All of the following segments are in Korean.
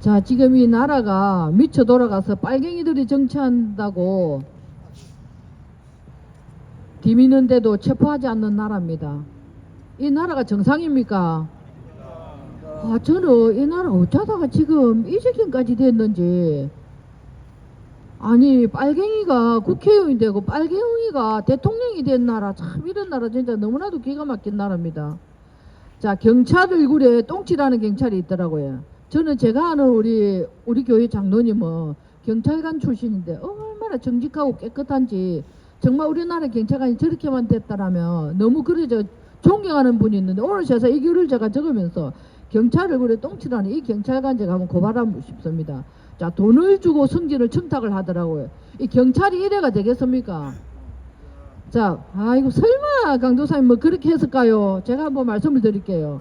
자, 지금 이 나라가 미쳐 돌아가서 빨갱이들이 정치한다고 디미는데도 체포하지 않는 나라입니다. 이 나라가 정상입니까? 아, 저는 이 나라 어쩌다가 지금 이 지경까지 됐는지. 아니, 빨갱이가 국회의원이 되고 빨갱이가 대통령이 된 나라, 참 이런 나라 진짜 너무나도 기가 막힌 나라입니다. 자, 경찰 얼굴에 똥칠하는 경찰이 있더라고요. 저는 제가 아는 우리, 우리 교회 장로님은 경찰관 출신인데 얼마나 정직하고 깨끗한지 정말 우리나라 경찰관이 저렇게만 됐다라면 너무 그래저 존경하는 분이 있는데 오늘 제가 이 글을 제가 적으면서 경찰 얼굴에 똥칠하는 이 경찰관 제가 한번 고발하고 싶습니다. 자, 돈을 주고 승진을 청탁을 하더라고요. 이 경찰이 이래가 되겠습니까? 자, 아이고 설마 강도사님 뭐 그렇게 했을까요? 제가 한번 말씀을 드릴게요.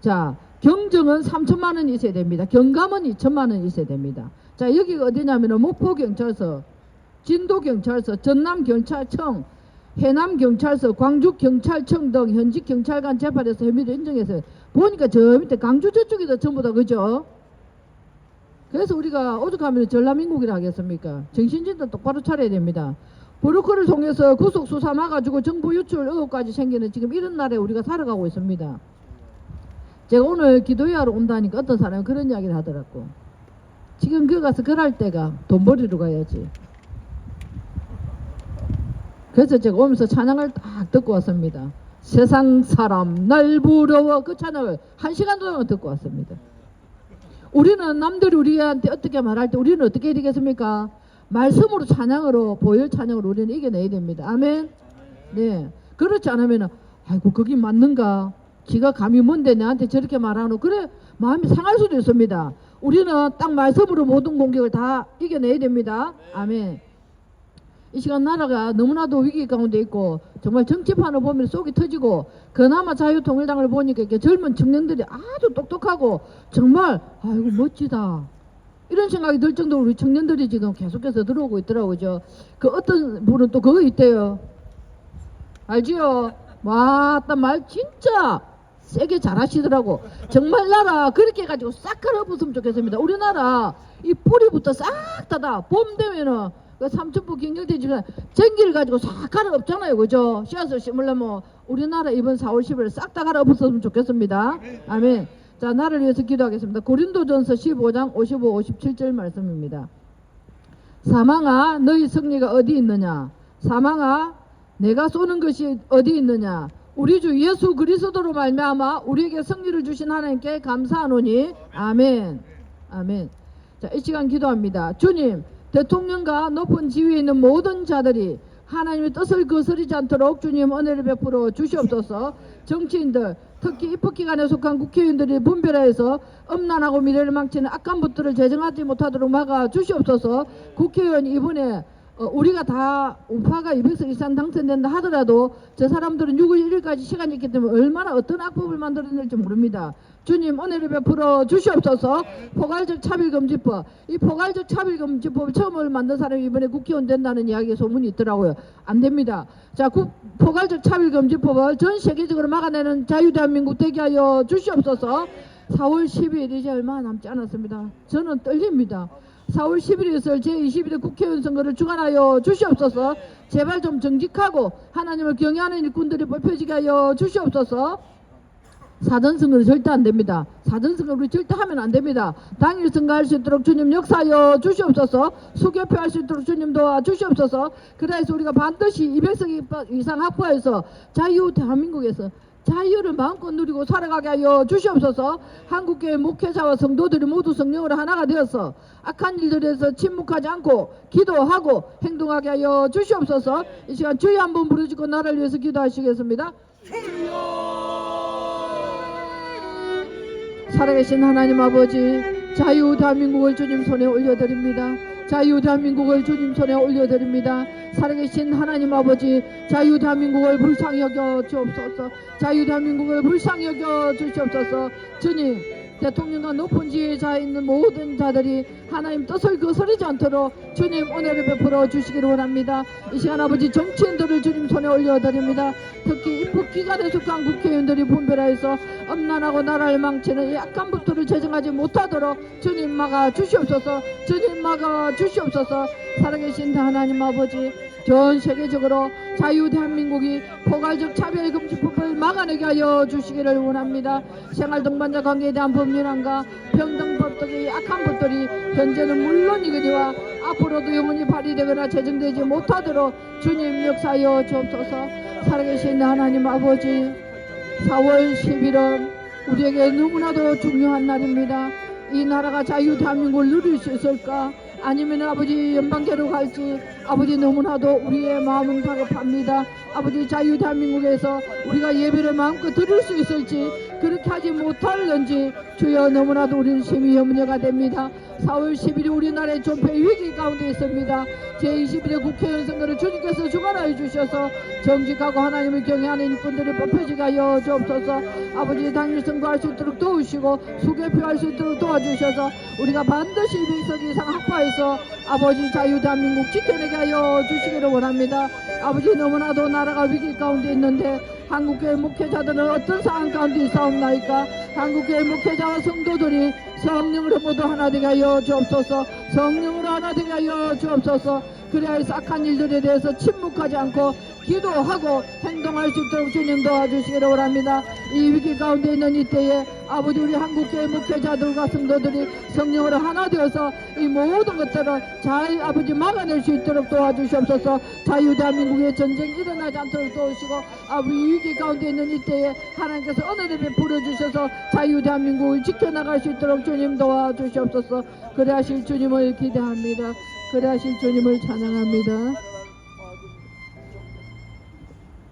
자, 경정은 3천만 원 있어야 됩니다. 경감은 2천만 원 있어야 됩니다. 자, 여기가 어디냐면은 목포경찰서, 진도경찰서, 전남경찰청, 해남경찰서, 광주경찰청 등 현직 경찰관 재판에서 혐의를 인정해서 보니까 저 밑에 강주 저쪽이다 전부 다 그죠? 그래서 우리가 오죽하면 전라민국이라 하겠습니까? 정신진도 똑바로 차려야 됩니다. 브로커를 통해서 구속 수사 막아주고 정보 유출 의혹까지 생기는 지금 이런 날에 우리가 살아가고 있습니다. 제가 오늘 기도회하러 온다니까 어떤 사람이 그런 이야기를 하더라고. 지금 그 가서 그럴 때가 돈 벌이러 가야지. 그래서 제가 오면서 찬양을 딱 듣고 왔습니다. 세상 사람 날 부러워 그 찬양을 한 시간 동안 듣고 왔습니다. 우리는 남들이 우리한테 어떻게 말할 때 우리는 어떻게 해야 되겠습니까? 말씀으로 찬양으로 보혈 찬양으로 우리는 이겨내야 됩니다. 아멘. 네. 그렇지 않으면은 아이고 그게 맞는가? 지가 감히 뭔데 내한테 저렇게 말하노? 그래 마음이 상할 수도 있습니다. 우리는 딱 말씀으로 모든 공격을 다 이겨내야 됩니다. 아멘. 이 시간 나라가 너무나도 위기 가운데 있고 정말 정치판을 보면 속이 터지고 그나마 자유통일당을 보니까 이렇게 젊은 청년들이 아주 똑똑하고 정말 아이고 멋지다 이런 생각이 들 정도로 우리 청년들이 지금 계속해서 들어오고 있더라고요. 저, 그 어떤 분은 또 그거 있대요. 알지요? 와, 딴말 진짜 세게 잘하시더라고. 정말 나라 그렇게 해가지고 싹 갈아엎었으면 좋겠습니다. 우리나라 이 뿌리부터 싹 다다 봄 되면은 그 삼천포 경영대지가 전기를 가지고 싹 갈아엎잖아요. 그죠? 씨앗을 심으려면 우리나라 이번 4월 10일 싹 다 갈아엎었으면 좋겠습니다. 아멘. 자, 나를 위해서 기도하겠습니다. 고린도전서 15장 55, 57절 말씀입니다. 사망아, 너희 승리가 어디 있느냐? 사망아, 내가 쏘는 것이 어디 있느냐? 우리 주 예수 그리스도로 말미암아 우리에게 승리를 주신 하나님께 감사하노니 아멘. 아멘. 자, 이 시간 기도합니다. 주님, 대통령과 높은 지위에 있는 모든 자들이 하나님의 뜻을 거스르지 않도록 주님 은혜를 베풀어 주시옵소서. 정치인들, 특히 입법 기관에 속한 국회의원들이 분별하여서 엄난하고 미래를 망치는 악한 것들을 제정하지 못하도록 막아 주시옵소서. 국회의원 이번에 어, 우리가 다 우파가 200석 이상 당선된다 하더라도 저 사람들은 6월 1일까지 시간이 있기 때문에 얼마나 어떤 악법을 만들어낼지 모릅니다. 주님 은혜를 베풀어 주시옵소서 포괄적 차별금지법 이 포괄적 차별금지법 처음을 만든 사람이 이번에 국회의원 된다는 이야기 소문이 있더라고요. 안 됩니다. 자, 국, 포괄적 차별금지법을 전 세계적으로 막아내는 자유대한민국 되게 하여 주시옵소서 4월 10일 이제 얼마 남지 않았습니다. 저는 떨립니다. 4월 10일에 있을 제21대 국회의원 선거를 주관하여 주시옵소서. 제발 좀 정직하고 하나님을 경외하는 일꾼들이 뽑혀지게 하여 주시옵소서. 사전선거는 절대 안 됩니다. 사전선거 우리 절대 하면 안 됩니다. 당일 선거 할 수 있도록 주님 역사하여 주시옵소서. 수개표 할 수 있도록 주님 도와 주시옵소서. 그래서 우리가 반드시 200석 이상 확보해서 자유 대한민국에서 자유를 마음껏 누리고 살아가게 하여 주시옵소서. 한국교회 목회자와 성도들이 모두 성령으로 하나가 되어서 악한 일들에서 침묵하지 않고 기도하고 행동하게 하여 주시옵소서. 이 시간 주여 한번 부르시고 나를 위해서 기도하시겠습니다. 살아계신 하나님 아버지 자유 대한민국을 주님 손에 올려드립니다. 자유 대한민국을 주님 손에 올려드립니다. 살아계신 하나님 아버지 자유 대한민국을 불쌍히 여겨 주옵소서. 자유 대한민국을 불쌍히 여겨 주시옵소서. 주님 대통령과 높은 지위에 있는 모든 자들이 하나님 뜻을 거스르지 않도록 주님 은혜를 베풀어 주시기를 원합니다. 이 시간 아버지 정치인들을 주님 손에 올려드립니다. 특히 입국기관에 속한 국회의원들이 분별하여서 엄난하고 나라를 망치는 이 악한 법도를 제정하지 못하도록 주님 막아 주시옵소서 주님 막아 주시옵소서 살아계신 하나님 아버지 전 세계적으로 자유 대한민국이 포괄적 차별 금지 법 을 막아내게 하여 주시기를 원합니다. 생활 동반자 관계에 대한 법률안과 평등법 등의 악한 것들이 현재는 물론이거니와 앞으로도 영원히 발휘되거나 제정되지 못하도록 주님 역사하여 주옵소서 살아계신 하나님 아버지 4월 11일 우리에게 너무나도 중요한 날입니다. 이 나라가 자유 대한민국을 누릴 수 있을까? 아니면 아버지 연방계로 갈지 아버지 너무나도 우리의 마음은 다급합니다. 아버지 자유 대한민국에서 우리가 예배를 마음껏 드릴 수 있을지 그렇게 하지 못할는지 주여 너무나도 우리는 심히 염려가 됩니다. 4월 10일 우리나라의 존폐 위기 가운데 있습니다. 제21대 국회의원 선거를 주님께서 주관하여 주셔서 정직하고 하나님을 경외하는 일꾼들이 뽑혀지게 하여 주옵소서 아버지 당일 선거할 수 있도록 도우시고 수개표할 수 있도록 도와주셔서 우리가 반드시 200석 이상 확보해서 아버지 자유 대한민국 지켜내게 하여 주시기를 원합니다. 아버지 너무나도 나라가 위기 가운데 있는데 한국교회 목회자들은 어떤 상황 가운데 있사옵나이까 한국교회 목회자와 성도들이 성령으로 모두 하나 되게 하여 주옵소서. 성령으로 하나 되게 하여 주옵소서. 그래야 악한 일들에 대해서 침묵하지 않고 기도하고 행동할 수 있도록 주님 도와주시기를 원합니다. 이 위기 가운데 있는 이때에 아버지 우리 한국교회 목회자들과 성도들이 성령으로 하나 되어서 이 모든 것들을 잘 아버지 막아낼 수 있도록 도와주시옵소서. 자유 대한민국의 전쟁이 일어나지 않도록 도우시고 아버지 위기 가운데 있는 이때에 하나님께서 은혜를 베풀어 주셔서 자유 대한민국을 지켜나갈 수 있도록 주님 도와주시옵소서. 그래 하실 주님을 기대합니다. 그래 하실 주님을 찬양합니다